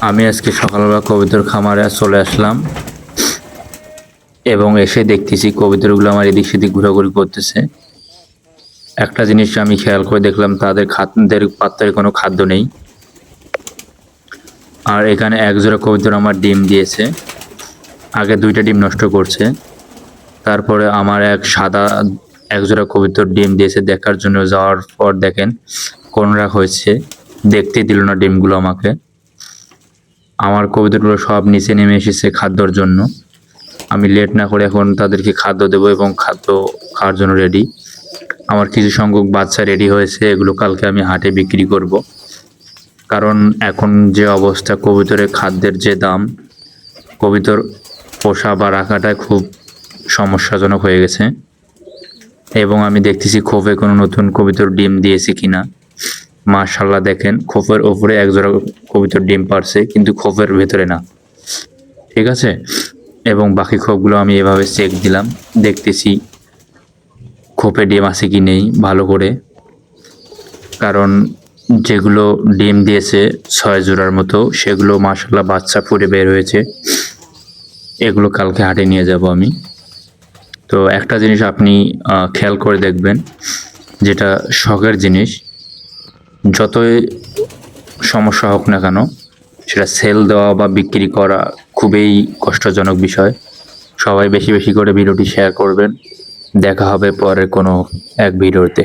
আমি আজকে সকালবেলা কবিতর খামারে চলে আসলাম এবং এসে দেখতেছি কবিতরগুলো আমার এদিক সেদিক ঘোরাঘুরি করতেছে। একটা জিনিস আমি খেয়াল করে দেখলাম, তাদের খাদ্যের পাত্রে কোনো খাদ্য নেই। আর এখানে এক জোড়া কবিতর আমার ডিম দিয়েছে। আগে দুইটা ডিম নষ্ট করছে। তারপরে আমার এক সাদা এক জোড়া কবিতর ডিম দিয়েছে দেখার জন্য, যাওয়ার পর দেখেন কোন রাখ হয়েছে, দেখতে দিল না ডিমগুলো আমাকে। আমার কবিতাগুলো সব নিচে নেমে এসেছে খাদ্যর জন্য। আমি লেট না করে এখন তাদেরকে খাদ্য দেবো এবং খাদ্য খাওয়ার জন্য রেডি আমার কিছু সংখ্যক বাচ্চা রেডি হয়েছে, এগুলো কালকে আমি হাটে বিক্রি করব। কারণ এখন যে অবস্থা কবিতরের খাদ্যের যে দাম, কবিতর পোষা বা রাখাটা খুব সমস্যাজনক হয়ে গেছে। এবং আমি দেখতেছি খোপে কোনো নতুন কবিতর ডিম দিয়েছে কিনা। মাশাল্লাহ দেখেন খোপের ওপরে এক জোড়া কবিতর ডিম পারছে কিন্তু খোপের ভেতরে না। ঠিক আছে? এবং বাকি খোপগুলো আমি এভাবে চেক দিলাম, দেখতেছি খোপে ডিম আছে কি নেই, ভালো করে। কারণ যেগুলো ডিম দিয়েছে ছয় জোড়ার মতো, সেগুলো মাশাল্লাহ বাচ্চা ফুটে বের হয়েছে। এগুলো কালকে হাটে নিয়ে যাব আমি। তো একটা জিনিস আপনি খেয়াল করে দেখবেন, যেটা শখের জিনিস যতই সমস্যা হোক না কেন, সেটা সেল দেওয়া বা বিক্রি করা খুবই কষ্টজনক বিষয়। সবাই বেশি বেশি করে ভিডিওটি শেয়ার করবেন। দেখা হবে পরের কোনো এক ভিডিওতে।